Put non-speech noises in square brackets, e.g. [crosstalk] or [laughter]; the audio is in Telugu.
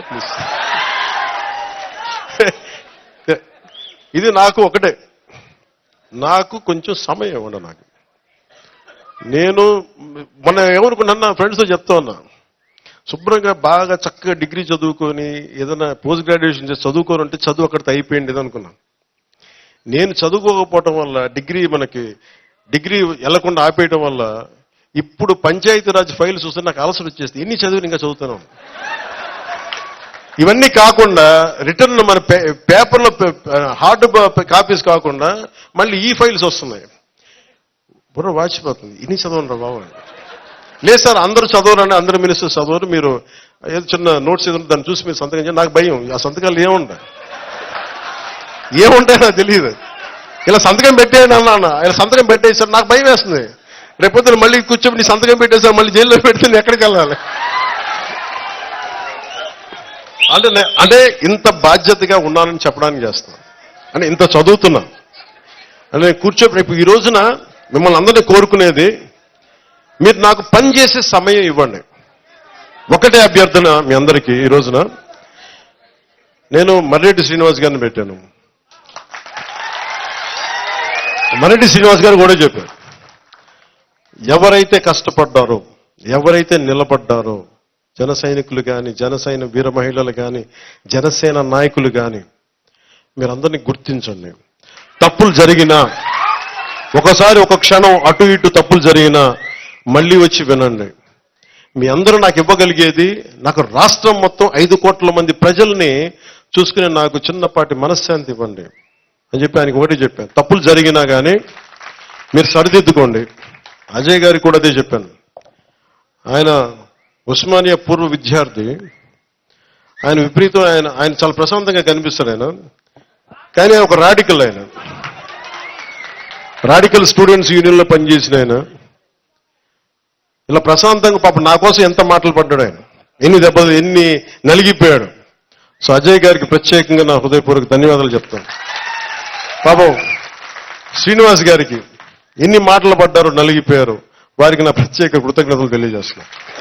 అన్న ప్లీజ్ [laughs] ఇది నాకు ఒకటే. నాకు కొంచెం సమయం ఇవ్వండి నాకు. నేను మొన్న ఏమనుకున్నా నా ఫ్రెండ్స్తో చెప్తా ఉన్నా. శుభ్రంగా బాగా చక్కగా డిగ్రీ చదువుకొని ఏదైనా పోస్ట్ గ్రాడ్యుయేషన్ చేసి చదువుకొని ఉంటే చదువు అక్కడితో అయిపోయింది అనుకున్నాను నేను చదువుకోకపోవటం వల్ల డిగ్రీ మనకి డిగ్రీ వెళ్ళకుండా ఆపేయటం వల్ల ఇప్పుడు పంచాయతీరాజ్ ఫైల్ చూస్తే నాకు అలసట వచ్చేస్తుంది ఎన్ని చదువులు ఇంకా చదువుతున్నాను? ఇవన్నీ కాకుండా రిటర్న్ మన పే- పేపర్లో హార్డ్ కాపీస్ కాకుండా మళ్ళీ ఈ ఫైల్స్ వస్తున్నాయి. బుర్ర వాచిపోతుంది. ఇన్ని చదవండి బాబు. లేదు సార్ అందరూ చదవరని అందరు మినిస్టర్స్ చదవరు. మీరు ఏదో చిన్న నోట్స్ ఏదో దాన్ని చూసి మీరు సంతకం చేయండి. నాకు భయం. ఆ సంతకాలు ఏముంటాయి ఏముంటాయో నాకు తెలియదు. ఇలా సంతకం పెట్టేయండి అన్నా ఇలా సంతకం పెట్టేసారు నాకు భయం వేస్తుంది. రేపొద్దున మళ్ళీ కూర్చొని సంతకం పెట్టేసారు మళ్ళీ జైల్లో పెడితే ఎక్కడికి వెళ్ళాలి? అంటే అంటే ఇంత బాధ్యతగా ఉన్నానని చెప్పడానికి చేస్తాను అంటే ఇంత చదువుతున్నా. అంటే నేను కూర్చో రేపు ఈ రోజున మిమ్మల్ని అందరినీ కోరుకునేది మీరు నాకు పని చేసే సమయం ఇవ్వండి. ఒకటే అభ్యర్థన మీ అందరికీ ఈ రోజున. నేను మర్రెడ్డి శ్రీనివాస్ గారిని పెట్టాను. మర్రెడ్డి శ్రీనివాస్ గారు కూడా చెప్పారు. ఎవరైతే కష్టపడ్డారో ఎవరైతే నిలబడ్డారో జన సైనికులు కానీ జనసైన వీర మహిళలు కానీ జనసేన నాయకులు కానీ మీరందరినీ గుర్తించండి. తప్పులు జరిగినా ఒకసారి ఒక క్షణం అటు ఇటు తప్పులు జరిగినా మళ్ళీ వచ్చి వినండి. మీ అందరూ నాకు ఇవ్వగలిగేది నాకు రాష్ట్రం మొత్తం ఐదు కోట్ల మంది ప్రజల్ని చూసుకునే నాకు చిన్నపాటి మనశ్శాంతి ఇవ్వండి. అని చెప్పి ఆయనకి ఒకటి చెప్పాను. తప్పులు జరిగినా కానీ మీరు సరిదిద్దుకోండి. అజయ్ గారికి కూడా అదే చెప్పాను. ఆయన ఉస్మానియా పూర్వ విద్యార్థి. ఆయన విపరీతం ఆయన ఆయన చాలా ప్రశాంతంగా కనిపిస్తాడు ఆయన. కానీ ఒక రాడికల్ ఆయన. రాడికల్ స్టూడెంట్స్ యూనియన్లో పనిచేసిన ఆయన. ఇలా ప్రశాంతంగా పాపం నా కోసం ఎంత మాటలు పడ్డాడు ఆయన. ఎన్ని దెబ్బలు ఎన్ని నలిగిపోయాడు. సో అజయ్ గారికి ప్రత్యేకంగా నా హృదయపూర్వక ధన్యవాదాలు చెప్తాను. పాపం శ్రీనివాస్ గారికి ఎన్ని మాటలు పడ్డారో నలిగిపోయారు వారికి నా ప్రత్యేక కృతజ్ఞతలు తెలియజేస్తున్నాను.